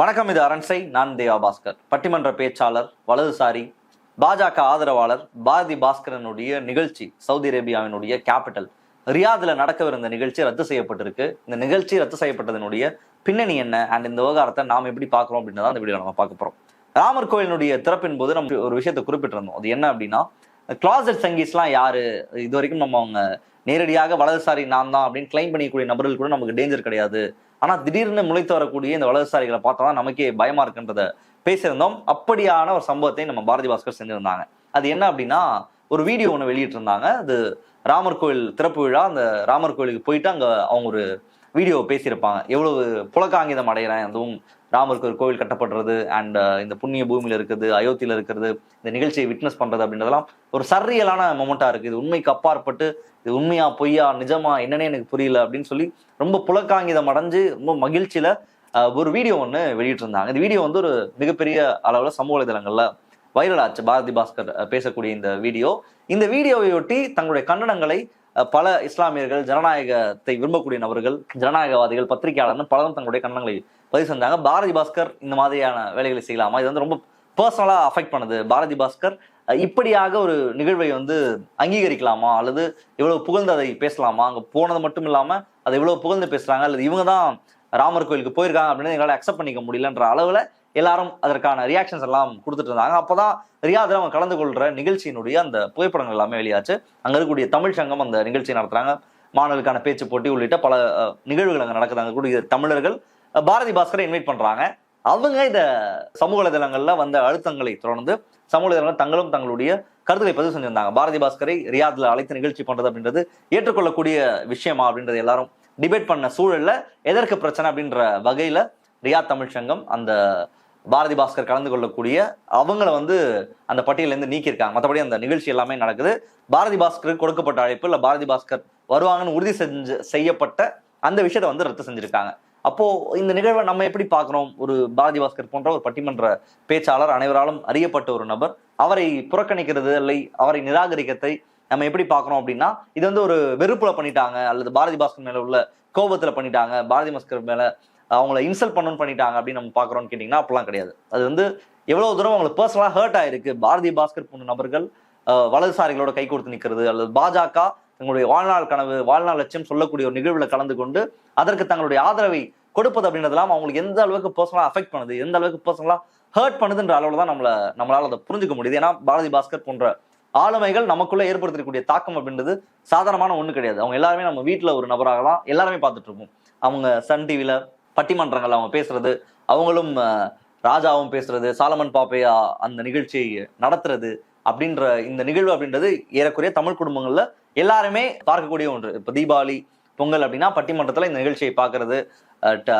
வணக்கம் இது அரண்சை நான் தேவா பாஸ்கர். பட்டிமன்ற பேச்சாளர் வலதுசாரி பாஜக ஆதரவாளர் பாரதி பாஸ்கரனுடைய நிகழ்ச்சி சவுதி அரேபியாவினுடைய கேபிட்டல் ரியாதில் நடக்கவிருந்த நிகழ்ச்சி ரத்து செய்யப்பட்டிருக்கு. இந்த நிகழ்ச்சி ரத்து செய்யப்பட்டதனுடைய பின்னணி என்ன? அண்ட் இந்த விவகாரத்தை நாம் எப்படி பார்க்குறோம் அப்படின்னு தான் இந்த வீடியோ நம்ம பார்க்க போறோம். ராமர் கோயிலினுடைய திறப்பின் போது நம்ம ஒரு விஷயத்தை குறிப்பிட்டிருந்தோம். அது என்ன அப்படின்னா கிளாசட் சங்கீஸ்லாம் யாரு? இது வரைக்கும் நம்ம அவங்க நேரடியாக வலதுசாரி நான் தான் அப்படின்னு கிளைம் பண்ணிக்கூடிய நபர்கள் கூட நமக்கு டேஞ்சர் கிடையாது. ஆனா திடீர்னு முளைத்து வரக்கூடிய இந்த வலதுசாரிகளை பார்த்தா தான் நமக்கே பயமா இருக்குன்றத பேசியிருந்தோம். அப்படியான ஒரு சம்பவத்தை நம்ம பாரதி பாஸ்கர் செஞ்சிருந்தாங்க. அது என்ன அப்படின்னா ஒரு வீடியோ ஒன்று வெளியிட்டிருந்தாங்க. அது ராமர் கோயில் திறப்பு விழா. அந்த ராமர் கோயிலுக்கு போயிட்டு அங்க அவங்க ஒரு வீடியோ பேசியிருப்பாங்க. எவ்வளவு புலக்காங்கிதம் அடைகிறேன் அதுவும் ராமருக்கு ஒரு கோவில் கட்டப்படுறது அண்ட் uh, இந்த புண்ணிய பூமியில் இருக்குது அயோத்தியில் இருக்கிறது இந்த நிகழ்ச்சியை விட்னஸ் பண்ணுறது அப்படின்றதெல்லாம் ஒரு சர்ரியலான மொமெண்ட்டாக இருக்குது இது உண்மைக்கு அப்பாற்பட்டு இது உண்மையா பொய்யா நிஜமா என்னன்னே எனக்கு புரியல அப்படின்னு சொல்லி ரொம்ப புலக்காங்கிதம் அடைஞ்சு ரொம்ப மகிழ்ச்சியில் uh, ஒரு வீடியோ ஒன்று வெளியிட்டிருந்தாங்க. இந்த வீடியோ வந்து ஒரு மிகப்பெரிய அளவில் சமூக வலைதளங்களில் வைரல் ஆச்சு. பாரதி பாஸ்கர் uh, பேசக்கூடிய இந்த வீடியோ. இந்த வீடியோவையொட்டி தங்களுடைய கண்டனங்களை பல இஸ்லாமியர்கள் ஜனநாயகத்தை விரும்பக்கூடிய நபர்கள் ஜனநாயகவாதிகள் பத்திரிகையாளர்னு பலரும் தங்களுடைய கண்டனங்களை பதிவு செஞ்சாங்க பாரதி பாஸ்கர் இந்த மாதிரியான வேலைகளை செய்யலாமா? இது வந்து ரொம்ப பர்சனலாக அஃபெக்ட் பண்ணுது. பாரதி பாஸ்கர் இப்படியாக ஒரு நிகழ்வை வந்து அங்கீகரிக்கலாமா? அல்லது இவ்வளவு புகழ்ந்து அதை பேசலாமா? அங்கே போனது மட்டும் இல்லாமல் அதை இவ்வளவு புகழ்ந்து பேசுறாங்க. அல்லது இவங்க தான் ராமர் கோயிலுக்கு போயிருக்காங்க அப்படின்னு எங்களால் அக்செப்ட் பண்ணிக்க முடியலன்ற அளவில் எல்லாரும் அதற்கான ரியாக்ஷன்ஸ் எல்லாம் கொடுத்துட்டு இருந்தாங்க. அப்போதான் ரியாதில் அவங்க கலந்து கொள்கிற நிகழ்ச்சியினுடைய அந்த புகைப்படங்கள் எல்லாமே வெளியாச்சு. அங்கே இருக்கக்கூடிய தமிழ் சங்கம் அந்த நிகழ்ச்சி நடத்துகிறாங்க மாணவர்களுக்கான பேச்சு போட்டி உள்ளிட்ட பல நிகழ்வுகள் அங்கே நடக்குது. அங்கே கூடிய தமிழர்கள் பாரதி பாஸ்கரை இன்வைட் பண்ணுறாங்க அவங்க இந்த சமூக வலைதளங்களில் வந்த அழுத்தங்களை தொடர்ந்து சமூக வலைதளங்கள் தங்களும் தங்களுடைய கருத்துக்களை பதிவு செஞ்சிருந்தாங்க. பாரதி பாஸ்கரை ரியாதில் அழைத்து நிகழ்ச்சி பண்ணுறது அப்படின்றது ஏற்றுக்கொள்ளக்கூடிய விஷயமா அப்படின்றது எல்லாரும் டிபேட் பண்ண சூழலில் எதற்கு பிரச்சனை அப்படின்ற வகையில் ரியாத் தமிழ் சங்கம் அந்த பாரதி பாஸ்கர் கலந்து கொள்ளக்கூடிய அவங்கள வந்து அந்த பட்டியலேருந்து நீக்கியிருக்காங்க. மற்றபடி அந்த நிகழ்ச்சி எல்லாமே நடக்குது. பாரதி பாஸ்கருக்கு கொடுக்கப்பட்ட அழைப்பு இல்லை பாரதி பாஸ்கர் வருவாங்கன்னு உறுதி செஞ்சு செய்யப்பட்ட அந்த விஷயத்தை வந்து ரத்து செஞ்சுருக்காங்க. அப்போ இந்த நிகழ்வை நம்ம எப்படி பார்க்குறோம்? ஒரு பாரதி பாஸ்கர் போன்ற ஒரு பட்டிமன்ற பேச்சாளர் அனைவராலும் அறியப்பட்ட ஒரு நபர் அவரை புறக்கணிக்கிறது இல்லை அவரை நிராகரிக்கத்தை நம்ம எப்படி பார்க்குறோம் அப்படின்னா இது வந்து ஒரு வெறுப்புல பண்ணிட்டாங்க அல்லது பாரதி பாஸ்கர் மேல உள்ள கோபத்துல பண்ணிட்டாங்க பாரதி பாஸ்கர் மேல அவங்கள இன்சல்ட் பண்ணணும் பண்ணிட்டாங்க அப்படின்னு நம்ம பார்க்குறோம்னு கேட்டிங்கன்னா அப்படிலாம் கிடையாது. அது வந்து எவ்வளோ தூரம் அவங்களுக்கு பர்சனலாக ஹர்ட் ஆயிருக்கு. பாரதி பாஸ்கர் போன்ற நபர்கள் வலதுசாரிகளோட கை கொடுத்து நிற்கிறது அல்லது பாஜக தங்களுடைய வாழ்நாள் கனவு வாழ்நாள் லட்சியம் சொல்லக்கூடிய ஒரு நிகழ்வில் கலந்து கொண்டு அதற்கு தங்களுடைய ஆதரவை கொடுப்பது அப்படின்றதெல்லாம் அவங்களுக்கு எந்த அளவுக்கு பர்சனலாக அஃபெக்ட் பண்ணுது எந்த அளவுக்கு பர்சனலாக ஹர்ட் பண்ணுதுன்ற அளவில் தான் நம்மளை நம்மளால் அதை புரிஞ்சுக்க முடியுது. ஏன்னா பாரதி பாஸ்கர் போன்ற ஆளுமைகள் நமக்குள்ளே ஏற்படுத்தக்கூடிய தாக்கம் அப்படின்றது சாதாரணமான ஒன்று கிடையாது. அவங்க எல்லாருமே நம்ம வீட்டில் ஒரு நபராகலாம் எல்லாருமே பார்த்துட்டு இருப்போம். அவங்க சன் டிவியில் பட்டிமன்றங்கள் அவங்க பேசுறது அவங்களும் ராஜாவும் பேசுறது சாலமன் பாப்பையா அந்த நிகழ்ச்சியை நடத்துறது அப்படின்ற இந்த நிகழ்வு அப்படின்றது ஏறக்குறைய தமிழ் குடும்பங்கள்ல எல்லாருமே பார்க்கக்கூடிய ஒன்று. இப்போ தீபாவளி பொங்கல் அப்படின்னா பட்டிமன்றத்துல இந்த நிகழ்ச்சியை பார்க்கறது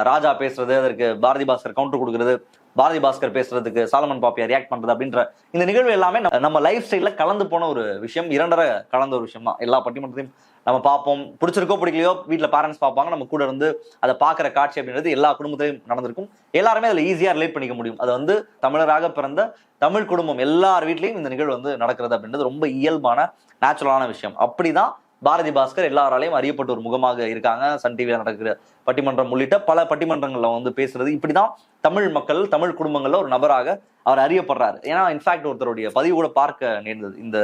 ராஜா பேசுறது அதற்கு பாரதி பாஸ்கர் கவுண்டர் கொடுக்கறது பாரதி பாஸ்கர் பேசுறதுக்கு சாலமன் பாப்பியா ரியாக்ட் பண்றது அப்படின்ற இந்த நிகழ்வு எல்லாமே நம்ம- லைஃப் ஸ்டைல கலந்து போன ஒரு விஷயம் இரண்டரை கலந்த ஒரு விஷயம் தான் எல்லா பட்டிமன்றத்தையும் நம்ம பார்ப்போம். பிடிச்சிருக்கோ பிடிக்கலையோ வீட்டில் பேரண்ட்ஸ் பார்ப்பாங்க. நம்ம கூட இருந்து அதை பார்க்குற காட்சி அப்படின்றது எல்லா குடும்பத்திலையும் நடந்திருக்கும். எல்லாருமே அதில் ஈஸியாக ரிலேட் பண்ணிக்க முடியும். அது வந்து தமிழராக பிறந்த தமிழ் குடும்பம் எல்லார் வீட்லேயும் இந்த நிகழ்வு வந்து நடக்கிறது அப்படின்றது ரொம்ப இயல்பான நேச்சுரலான விஷயம். அப்படிதான் பாரதி பாஸ்கர் எல்லாராலையும் அறியப்பட்ட ஒரு முகமாக இருக்காங்க. சன் டிவியில் நடக்கிற பட்டிமன்றம் உள்ளிட்ட பல பட்டிமன்றங்களில் வந்து பேசுறது. இப்படிதான் தமிழ் மக்கள் தமிழ் குடும்பங்களில் ஒரு நபராக அவர் அறியப்படுறாரு. ஏன்னா இன்ஃபேக்ட் ஒருத்தருடைய பதிவு கூட பார்க்க நேர்ந்தது. இந்த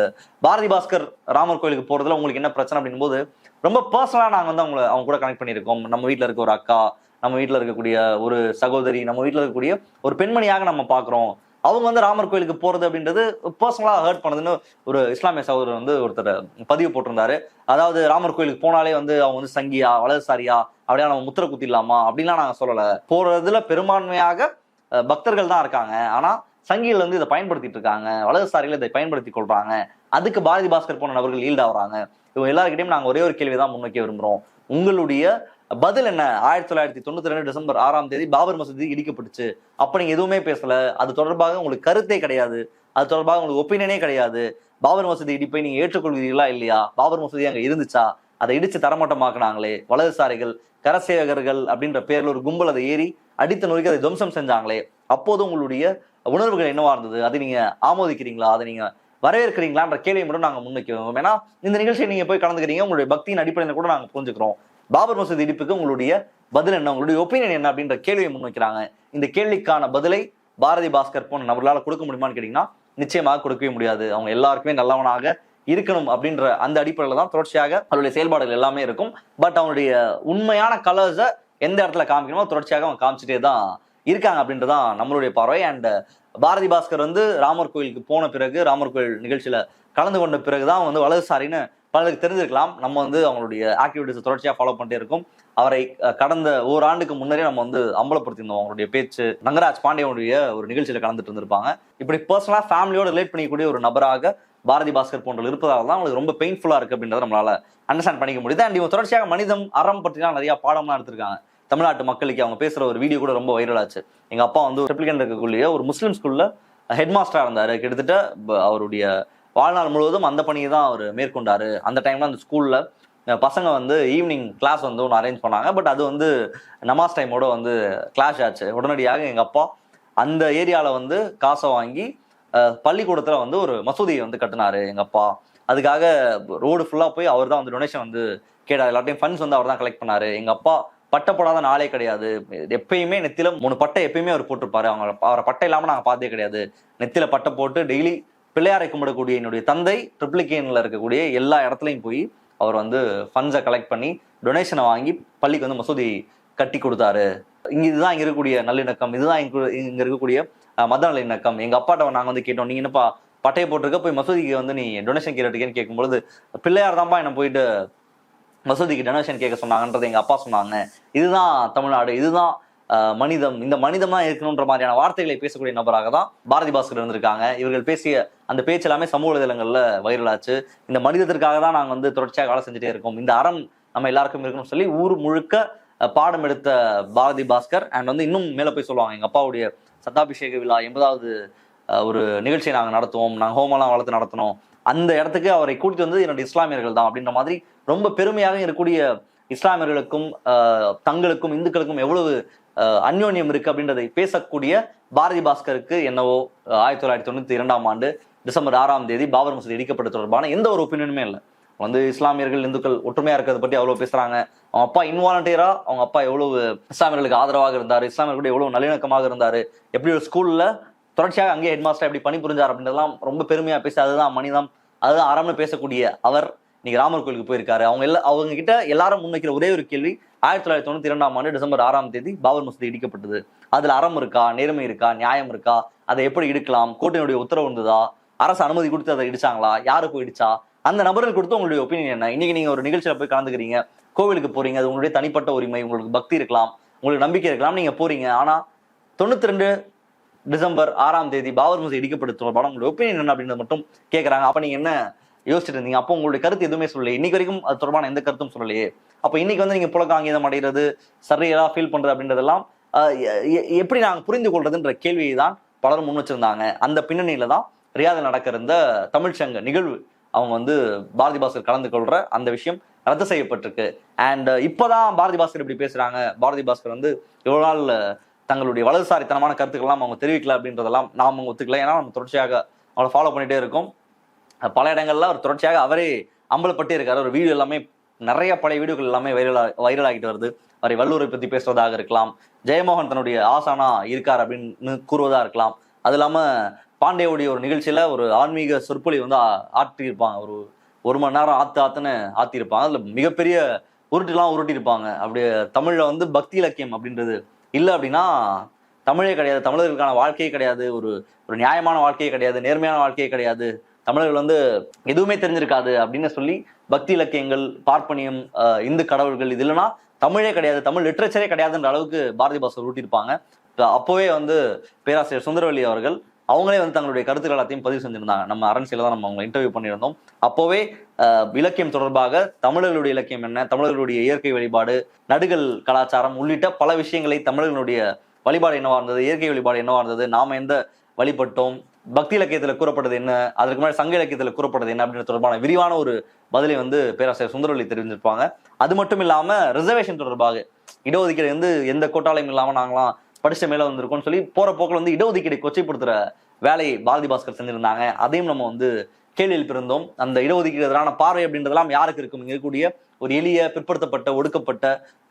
பாரதி பாஸ்கர் ராமர் கோயிலுக்கு போறதுல உங்களுக்கு என்ன பிரச்சனை அப்படின் போது ரொம்ப பர்சனலாக நாங்கள் வந்து அவங்கள அவங்க கூட கனெக்ட் பண்ணியிருக்கோம். நம்ம வீட்டில் இருக்க ஒரு அக்கா நம்ம வீட்டில் இருக்கக்கூடிய ஒரு சகோதரி நம்ம வீட்டில் இருக்கக்கூடிய ஒரு பெண்மணியாக நம்ம பார்க்குறோம். அவங்க வந்து ராமர் கோயிலுக்கு போறது அப்படின்றது பர்சனலாக ஹர்ட் பண்ணதுன்னு ஒரு இஸ்லாமிய சகோதரர் வந்து ஒருத்தர் பதிவு போட்டிருந்தாரு. அதாவது ராமர் கோயிலுக்கு போனாலே வந்து அவங்க வந்து சங்கியா வலதுசாரியா அப்படியே நம்ம முத்திர குத்திடலாமா? அப்படின்லாம் நாங்கள் சொல்லலை. போறதுல பெரும்பான்மையாக பக்தர்கள் தான் இருக்காங்க. ஆனா சங்கியில் வந்து இதை பயன்படுத்திட்டு இருக்காங்க. வலதுசாரியில் இதை பயன்படுத்தி கொள்றாங்க. அதுக்கு பாரதி பாஸ்கர் போன நபர்கள் ஈல்ட் ஆகுறாங்க இவங்க எல்லாருக்கிட்டையும் நாங்கள் ஒரே ஒரு கேள்வி தான் முன்வைக்க விரும்புகிறோம் உங்களுடைய பதில் என்ன? ஆயிரத்தி தொள்ளாயிரத்தி தொண்ணூத்தி ரெண்டு டிசம்பர் ஆறாம் தேதி பாபர் மசூதி இடிக்கப்பட்டுச்சு. அப்போ நீங்கள் எதுவுமே பேசல. அது தொடர்பாக உங்களுக்கு கருத்தே கிடையாது. அது தொடர்பாக உங்களுக்கு ஒப்பீனியனே கிடையாது. பாபர் மசூதி இடிப்பை நீங்க ஏற்றுக்கொள்கிறீர்களா இல்லையா? பாபர் மசூதி அங்க இருந்துச்சா? அதை இடிச்சு தரமட்டமாக்குனாங்களே. வலதுசாரிகள் கரசேவகர்கள் அப்படின்ற பேர்ல ஒரு கும்பல் அதை ஏறி அடித்து நொறுக்கி அதை துவம்சம் செஞ்சாங்களே. அப்போது உங்களுடைய உணர்வுகள் என்னவா இருந்தது? அதை நீங்க ஆமோதிக்கிறீங்களா? அதை நீங்க வரவேற்கிறீங்களான்ற கேள்வியை மட்டும் நாங்க முன்வைக்கிறோம் ஏன்னா இந்த நிகழ்ச்சியை நீங்க போய் கலந்துக்கிறீங்க. உங்களுடைய பக்தியின் அடிப்படையில் கூட நாங்க புரிஞ்சுக்கிறோம். பாபர் மசூதி இடிப்புக்கு உங்களுடைய பதில் என்ன? உங்களுடைய ஒப்பீனியன் என்ன அப்படின்ற கேள்வியை முன்வைக்கிறாங்க. இந்த கேள்விக்கான பதிலை பாரதி பாஸ்கர் போன்ற நபர்களால் கொடுக்க முடியுமான்னு கேட்டீங்கன்னா நிச்சயமாக கொடுக்கவே முடியாது. அவங்க எல்லாருக்குமே நல்லவனாக இருக்கணும் அப்படின்ற அந்த அடிப்படையில் தான் தொடர்ச்சியாக அவருடைய செயல்பாடுகள் எல்லாமே இருக்கும். பட் அவனுடைய உண்மையான கலர்ஸை எந்த இடத்துல காமிக்கணுமோ தொடர்ச்சியாக அவங்க காமிச்சிட்டே தான் இருக்காங்க அப்படின்றதான் நம்மளுடைய பார்வை. அண்ட் பாரதி பாஸ்கர் வந்து ராமர் கோயிலுக்கு போன பிறகு ராமர் கோயில் நிகழ்ச்சியில் கலந்து கொண்ட பிறகுதான் வந்து வலதுசாரின்னு பலருக்கு தெரிஞ்சிருக்கலாம். நம்ம வந்து அவங்களுடைய ஆக்டிவிட்டிஸை தொடர்ச்சியாக ஃபாலோ பண்ணிட்டே இருக்கும். அவரை கடந்த ஓராண்டுக்கு முன்னரே நம்ம வந்து அம்பலப்படுத்தியிருந்தோம். அவங்களுடைய பேச்சு. நங்கராஜ் பாண்டியனுடைய ஒரு நிகழ்ச்சியில் கலந்துட்டு இருந்திருப்பாங்க. இப்படி பர்சனலாக ஃபேமிலியோட ரிலேட் பண்ணிக்கக்கூடிய ஒரு நபராக பாரதி பாஸ்கர் போன்ற இருப்பதால் தான் அவங்களுக்கு ரொம்ப பெயின்ஃபுல்லாக இருக்குது அப்படின்றத நம்மளால அண்டர்ஸ்டாண்ட் பண்ணிக்க முடியுது. அண்ட் இவங்க தொடர்ச்சியாக மனிதம் அறம் பற்றிலாம் நிறைய பாடம்லாம் எடுத்திருக்காங்க. தமிழ்நாட்டு மக்களுக்கு அவங்க பேசுகிற ஒரு வீடியோ கூட ரொம்ப வைரல் ஆச்சு. அப்பா வந்து ரெப்ளிகன் இருக்கக்கூடிய ஒரு முஸ்லீம் ஸ்கூலில் ஹெட் மாஸ்டரா இருந்தார். கிட்டத்தட்ட அவருடைய வாழ்நாள் முழுவதும் அந்த பணியை தான் அவர் மேற்கொண்டார். அந்த டைம்ல அந்த ஸ்கூல்ல பசங்க வந்து ஈவினிங் கிளாஸ் வந்து ஒன்று அரேஞ்ச் பண்ணாங்க. பட் அது வந்து நமாஸ் டைமோட வந்து கிளாஷ் ஆச்சு. உடனடியாக எங்கள் அப்பா அந்த ஏரியாவில் வந்து காசை வாங்கி பள்ளிக்கூடத்தில் வந்து ஒரு மசூதியை வந்து கட்டினாரு எங்கள் அப்பா. அதுக்காக ரோடு ஃபுல்லாக போய் அவர் தான் வந்து டொனேஷன் வந்து கேட்டார். எல்லாத்தையும் ஃபண்ட்ஸ் வந்து அவர் தான் கலெக்ட் பண்ணார். எங்கள் அப்பா பட்டை போடாத நாளே கிடையாது. எப்பயுமே நெத்தில மூணு பட்டை எப்பயுமே அவர் போட்டிருப்பாரு. அவங்க அவரை பட்டை இல்லாமல் நாங்கள் பார்த்தே கிடையாது. நெத்தில பட்டை போட்டு டெய்லி பிள்ளையாரை கும்பிடக்கூடிய என்னுடைய தந்தை ட்ரிப்ளிகேனில் இருக்கக்கூடிய எல்லா இடத்துலையும் போய் அவர் வந்து ஃபண்ட்ஸை கலெக்ட் பண்ணி டொனேஷனை வாங்கி பள்ளிக்கு வந்து மசூதி கட்டி கொடுத்தாரு. இங்கே இதுதான் இங்கே இருக்கக்கூடிய நல்லிணக்கம். இதுதான் இங்கே இங்கே இருக்கக்கூடிய மத நல்லிணக்கம். எங்கள் அப்பாட்ட நாங்கள் வந்து கேட்டோம் நீங்கள் என்னப்பா பட்டையை போட்டிருக்க? போய் மசூதிக்கு வந்து நீ டொனேஷன் கேட்டுருக்கேன்னு கேட்கும்பொழுது பிள்ளையார் தான்ப்பா என்னை போயிட்டு மசூதிக்கு டொனேஷன் கேட்க சொன்னாங்கன்றது எங்கள் அப்பா சொன்னாங்க. இதுதான் தமிழ்நாடு. இதுதான் மனிதம் இந்த மனிதம் தான் இருக்கணுன்ற மாதிரியான வார்த்தைகளை பேசக்கூடிய நபராக தான் பாரதி பாஸ்கர் இருந்திருக்காங்க. இவர்கள் பேசிய அந்த பேச்சு எல்லாமே சமூக வலைதளங்கள்ல வைரலாச்சு இந்த மனிதத்திற்காக தான் நாங்கள் வந்து தொடர்ச்சியாக வேலை செஞ்சுட்டே இருக்கோம். இந்த அறம் நம்ம எல்லாருக்கும் இருக்கணும்னு சொல்லி ஊர் முழுக்க பாடம் எடுத்த பாரதி பாஸ்கர் அண்ட் வந்து இன்னும் மேலே போய் சொல்லுவாங்க. எங்கள் அப்பாவுடைய சத்தாபிஷேக விழா எண்பதாவது ஒரு நிகழ்ச்சியை நாங்கள் நடத்துவோம். நாங்கள் ஹோமெல்லாம் வளர்த்து நடத்தினோம். அந்த இடத்துக்கு அவரை கூட்டிட்டு வந்து என்னுடைய இஸ்லாமியர்கள் தான் அப்படின்ற மாதிரி ரொம்ப பெருமையாக இருக்கக்கூடிய இஸ்லாமியர்களுக்கும் தங்களுக்கும் இந்துக்களுக்கும் எவ்வளவு அந்யோன்யம் இருக்கு அப்படின்றதை பேசக்கூடிய பாரதி பாஸ்கருக்கு என்னவோ ஆயிரத்தி தொள்ளாயிரத்தி தொண்ணூத்தி இரண்டாம் ஆண்டு டிசம்பர் ஆறாம் தேதி பாபர் மசூதி இடிக்கப்பட்ட தொடர்பான எந்த ஒரு ஒப்பீனியனுமே இல்லை. வந்து இஸ்லாமியர்கள் இந்துக்கள் ஒற்றுமையா இருக்கிறத பத்தி அவ்வளவு பேசுறாங்க. அவங்க அப்பா இன்வாலண்டியரா அவங்க அப்பா எவ்வளவு இஸ்லாமியர்களுக்கு ஆதரவாக இருந்தாரு இஸ்லாமியர்களுடைய எவ்வளவு நல்லிணக்கமாக இருந்தாரு எப்படி ஒரு ஸ்கூல்ல தொடர்ச்சியாக அங்கே ஹெட் மாஸ்டர் எப்படி பணிபுரிஞ்சார் அப்படின்றதெல்லாம் ரொம்ப பெருமையா பேசி அதுதான் மனிதம் அதுதான் அறம்னு பேசக்கூடிய அவர் இன்னைக்கு ராமர் கோயிலுக்கு போயிருக்காரு. அவங்க எல்லாம் அவங்க கிட்ட எல்லாரும் முன்வைக்கிற ஒரே ஒரு கேள்வி ஆயிரத்தி தொள்ளாயிரத்தி தொண்ணூத்தி இரண்டாம் ஆண்டு டிசம்பர் ஆறாம் தேதி பாபர் மசூதி இடிக்கப்பட்டது. அதுல அறம் இருக்கா நேர்மை இருக்கா நியாயம் இருக்கா அதை எப்படி இடிக்கலாம் கோர்ட்டினுடைய உத்தரவு இருந்ததா அரசு அனுமதி கொடுத்து அதை இடிச்சாங்களா யாரு போய் இடிச்சா? அந்த நபர்கள் கொடுத்து உங்களுடைய ஒப்பீனியன் என்ன? இன்னைக்கு நீங்க ஒரு நிகழ்ச்சியில போய் கலந்துக்கிறீங்க கோவிலுக்கு போறீங்க அது உங்களுடைய தனிப்பட்ட உரிமை உங்களுக்கு பக்தி இருக்கலாம் உங்களுக்கு நம்பிக்கை இருக்கலாம் நீங்க போறீங்க. ஆனா தொண்ணூத்தி ரெண்டு டிசம்பர் ஆறாம் தேதி பாபர் மசூதி இடிக்கப்பட்ட தொடர்பான உங்களுடைய ஒப்பீனியன் என்ன அப்படின்றது மட்டும் கேட்கறாங்க அப்ப நீங்க என்ன யோசிச்சுட்டு இருந்தீங்க? அப்போ உங்களுடைய கருத்து எதுவுமே சொல்லலையே. இன்னைக்கு வரைக்கும் அது தொடர்பான எந்த கருத்தும் சொல்லலையே. அப்போ இன்னைக்கு வந்து நீங்கள் புலகாங்கிதம் அடைகிறது சரியா ஃபீல் பண்ணுறது அப்படின்றதெல்லாம் எ- எ- எப்படி நாங்கள் புரிந்து கொள்றதுன்ற கேள்வியை தான் பலரும் முன் வச்சிருந்தாங்க. அந்த பின்னணியில தான் ரியாதில் நடக்கிற இந்த தமிழ்ச்சங்க நிகழ்வு அவங்க வந்து பாரதி பாஸ்கர் கலந்து கொள்ற அந்த விஷயம் ரத்து செய்யப்பட்டிருக்கு. அண்ட் இப்போதான் பாரதி பாஸ்கர் இப்படி பேசுறாங்க. பாரதி பாஸ்கர் வந்து இவ்வளவு நாள் தங்களுடைய வலதுசாரித்தனமான கருத்துக்கள்லாம் அவங்க தெரிவிக்கல அப்படின்றதெல்லாம் நாம் அவங்க ஒத்துக்கல. ஏன்னா நம்ம தொடர்ச்சியாக அவளை ஃபாலோ பண்ணிட்டே இருக்கோம். பல இடங்கள்ல அவர் தொடர்ச்சியாக அவரே அம்பலப்பட்டே இருக்காரு ஒரு வீடியோ எல்லாமே நிறைய பழைய வீடியோக்கள் எல்லாமே வைரலா வைரல் ஆகிட்டு வருது. அவரை வல்லூரை பத்தி பேசுவதாக இருக்கலாம். ஜெயமோகன் தன்னுடைய ஆசானா இருக்கார் அப்படின்னு கூறுவதா இருக்கலாம். அது இல்லாம பாண்டேவுடைய ஒரு நிகழ்ச்சியில ஒரு ஆன்மீக சொற்பொழி வந்து ஆற்றியிருப்பாங்க. ஒரு ஒரு மணி நேரம் ஆத்து ஆத்துன்னு ஆத்திருப்பாங்க அதுல மிகப்பெரிய உருட்டுலாம் உருட்டியிருப்பாங்க. அப்படி தமிழ்ல வந்து பக்தி இலக்கியம் அப்படின்றது இல்லை அப்படின்னா தமிழே கிடையாது. தமிழர்களுக்கான வாழ்க்கையே கிடையாது. ஒரு ஒரு நியாயமான வாழ்க்கையே கிடையாது. நேர்மையான வாழ்க்கையே கிடையாது. தமிழர்கள் வந்து எதுவுமே தெரிஞ்சிருக்காது அப்படின்னு சொல்லி பக்தி இலக்கியங்கள் பார்ப்பனியம் இந்து கடவுள்கள் இது இல்லைன்னா தமிழே கிடையாது. தமிழ் லிட்ரேச்சரே கிடையாதுன்ற அளவுக்கு பாரதி பாஸ்கர் ஊட்டியிருப்பாங்க அப்போவே வந்து பேராசிரியர் சுந்தரவல்லி அவர்கள் அவங்களே வந்து தங்களுடைய கருத்துக்கள் எல்லாத்தையும் பதிவு செஞ்சிருந்தாங்க. நம்ம அரண்சியில் தான் நம்ம அவங்களை இன்டர்வியூ பண்ணியிருந்தோம். அப்போவே இலக்கியம் தொடர்பாக தமிழர்களுடைய இலக்கியம் என்ன தமிழர்களுடைய இயற்கை வழிபாடு நடுகள் கலாச்சாரம் உள்ளிட்ட பல விஷயங்களை தமிழர்களுடைய வழிபாடு என்னவா இருந்தது இயற்கை வழிபாடு என்னவா இருந்தது நாம் எந்த வழிபட்டோம் பக்தி இலக்கியத்தில் கூறப்பட்டது என்ன? அதற்கு முன்னாடி சங்க இலக்கியத்தில் கூறப்பட்டது என்ன அப்படின்ற தொடர்பான விரிவான ஒரு பதிலை வந்து பேராசிரியர் சுந்தரவல்லி தெரிவிச்சிருப்பாங்க அது மட்டும் இல்லாமல் ரிசர்வேஷன் தொடர்பாக இடஒதுக்கீடு வந்து எந்த கோட்டாலையும் இல்லாமல் நாங்களாம் படிச்ச மேலே வந்திருக்கோம்னு சொல்லி போகிற போக்கில் வந்து இடஒதுக்கீடை கொச்சைப்படுத்துகிற வேலையை பாரதி பாஸ்கர் செஞ்சுருந்தாங்க. அதையும் நம்ம வந்து கேள்வி எழுப்பியிருந்தோம் அந்த இடஒதுக்கீடு எதிரான பார்வை அப்படின்றதெல்லாம் யாருக்கு இருக்கும்? இருக்கக்கூடிய ஒரு எளிய பிற்படுத்தப்பட்ட ஒடுக்கப்பட்ட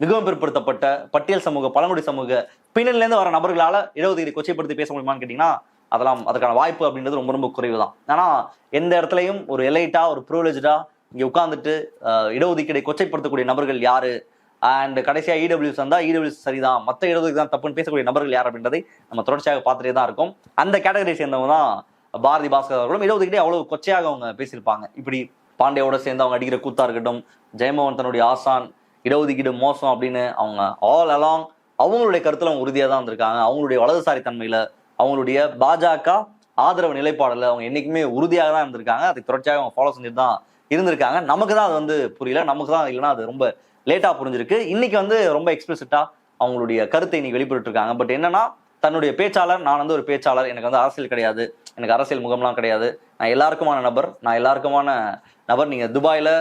மிகவும் பிற்படுத்தப்பட்ட பட்டியல் சமூக பழங்குடி சமூக பின்னணிலேருந்து வர நபர்களால் இடஒதுக்கீடு கொச்சைப்படுத்தி பேச முடியுமான்னு கேட்டிங்கன்னா அதெல்லாம் அதுக்கான வாய்ப்பு அப்படின்றது ரொம்ப ரொம்ப குறைவு தான் ஆனால் எந்த இடத்துலையும் ஒரு எலைட்டாக ஒரு ப்ரிவிலேஜா இங்கே உட்காந்துட்டு இடஒதுக்கீடை கொச்சைப்படுத்தக்கூடிய நபர்கள் யார்? அண்ட் கடைசியாக இடபிள்யூஸ் வந்தால் இடபிள்யூஸ் சரிதான். மற்ற இடஒதுக்கீடு தான் தப்புன்னு பேசக்கூடிய நபர்கள் யார் அப்படின்றதை நம்ம தொடர்ச்சியாக பார்த்துட்டே தான் இருக்கும். அந்த கேட்டகரி சேர்ந்தவங்க தான் பாரதி பாஸ்கர் அவர்களும். இடஒதுக்கீடு அவ்வளோ கொச்சையாக அவங்க பேசியிருப்பாங்க. இப்படி பாண்டியோட சேர்ந்து அவங்க அடிக்கிற கூத்தா இருக்கட்டும் ஜெயமோகன் தன்னுடைய ஆசான் இடஒதுக்கீடு மோசம் அப்படின்னு அவங்க ஆல் அலாங் அவங்களுடைய கருத்தில் அவங்க உறுதியாக தான் இருந்திருக்காங்க. அவங்களுடைய வலதுசாரி தன்மையில் அவங்களுடைய பாஜக ஆதரவு நிலைப்பாடில் அவங்க என்றைக்குமே உறுதியாக தான் இருந்திருக்காங்க. அதை தொடர்ச்சியாக அவங்க ஃபாலோ செஞ்சுட்டு தான் இருந்திருக்காங்க. நமக்கு தான் அது வந்து புரியல. நமக்கு தான் இல்லைன்னா அது ரொம்ப லேட்டாக புரிஞ்சிருக்கு. இன்னைக்கு வந்து ரொம்ப எக்ஸ்பிளிசிட்டா அவங்களுடைய கருத்தை இன்னைக்கு வெளிப்பட்டு இருக்காங்க பட் என்னன்னா தன்னுடைய பேச்சாளர் நான் வந்து ஒரு பேச்சாளர். எனக்கு வந்து அரசியல் கிடையாது. எனக்கு அரசியல் முகம்லாம் கிடையாது. நான் எல்லாருக்குமான நபர். நான் எல்லாருக்குமான நபர். நீங்கள் துபாயில்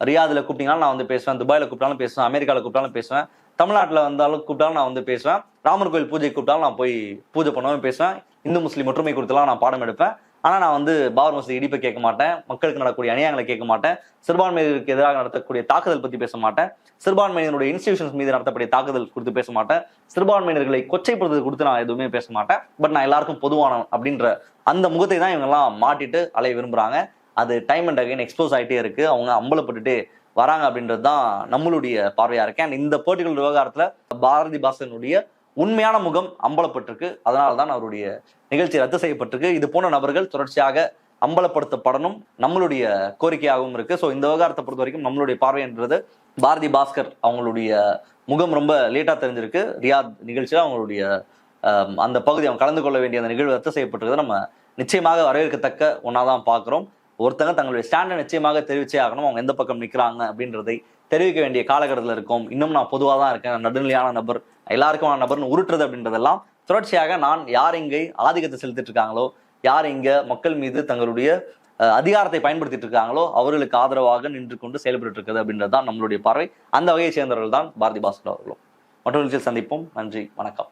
ரியாதில் கூப்பிட்டீங்கன்னா நான் வந்து பேசுவேன். துபாயில் கூப்பிட்டாலும் பேசுவேன். அமெரிக்காவில் கூப்பிட்டாலும் பேசுவேன். தமிழ்நாட்டில் வந்தாலும் கூப்பிட்டாலும் நான் வந்து பேசுவேன். ராமர் கோயில் பூஜை கூப்பிட்டாலும் நான் போய் பூஜை பண்ணவும் பேசுவேன். இந்து முஸ்லீம் ஒற்றுமை குறித்துலாம் நான் பாடம் எடுப்பேன். ஆனால் நான் வந்து பாபர் மசூதி இடிப்பை கேட்க மாட்டேன். மக்களுக்கு நடக்கக்கூடிய அநியாயங்களை கேட்க மாட்டேன். சிறுபான்மையினருக்கு எதிராக நடத்தக்கூடிய தாக்குதல் பற்றி பேச மாட்டேன். சிறுபான்மையினருடைய இன்ஸ்டியூஷன்ஸ் மீது நடத்தக்கூடிய தாக்குதல் குறித்து பேச மாட்டேன். சிறுபான்மையினர்களை கொச்சைப்படுத்துறது கொடுத்து நான் எதுவுமே பேச மாட்டேன். பட் நான் எல்லாருக்கும் பொதுவானவன் அப்படின்ற அந்த முகத்தை தான் இவங்கெல்லாம் மாட்டிட்டு அலைய விரும்புகிறாங்க அது டைம் அண்ட் அகைன் எக்ஸ்போஸ் ஆகிட்டே இருக்குது அவங்க அம்பலப்பட்டுட்டே வராங்க அப்படின்றது தான் நம்மளுடைய பார்வையா இருக்கு. அண்ட் இந்த பர்டிகுலர் விவகாரத்துல பாரதி பாஸ்கரனுடைய உண்மையான முகம் அம்பலப்பட்டிருக்கு. அதனால தான் அவருடைய நிகழ்ச்சி ரத்து செய்யப்பட்டிருக்கு. இது போன்ற நபர்கள் தொடர்ச்சியாக அம்பலப்படுத்தப்படணும். நம்மளுடைய கோரிக்கையாகவும் இருக்கு. ஸோ இந்த விவகாரத்தை பொறுத்த வரைக்கும் நம்மளுடைய பார்வைன்றது பாரதி பாஸ்கர் அவங்களுடைய முகம் ரொம்ப லேட்டா தெரிஞ்சிருக்கு. ரியாத் நிகழ்ச்சியில் அவங்களுடைய அந்த பகுதி அவங்க கலந்து கொள்ள வேண்டிய அந்த நிகழ்வு ரத்து செய்யப்பட்டிருக்கிறது நம்ம நிச்சயமாக வரவேற்கத்தக்க ஒன்றா தான் பார்க்குறோம். ஒருத்தங்க தங்களுடைய ஸ்டாண்டை நிச்சயமாக தெரிவிச்சே ஆகணும். அவங்க எந்த பக்கம் நிற்கிறாங்க அப்படின்றதை தெரிவிக்க வேண்டிய காலகட்டத்தில் இருக்கும். இன்னும் நான் பொதுவாக தான் இருக்கேன். நடுநிலையான நபர். எல்லாருக்குமான நபர்னு உருட்டுறது அப்படின்றதெல்லாம் தொடர்ச்சியாக நான் யார் இங்கே ஆதிக்கத்தை செலுத்திட்டு இருக்காங்களோ யார் இங்கே மக்கள் மீது தங்களுடைய அதிகாரத்தை பயன்படுத்திட்டு இருக்காங்களோ அவர்களுக்கு ஆதரவாக நின்று கொண்டு செயல்பட்டு இருக்குது அப்படின்றது தான் நம்மளுடைய பார்வை. அந்த வகையை சேர்ந்தவர்கள் தான் பாரதி பாஸ்கர் அவர்களும். மற்றொரு சந்திப்போம். நன்றி. வணக்கம்.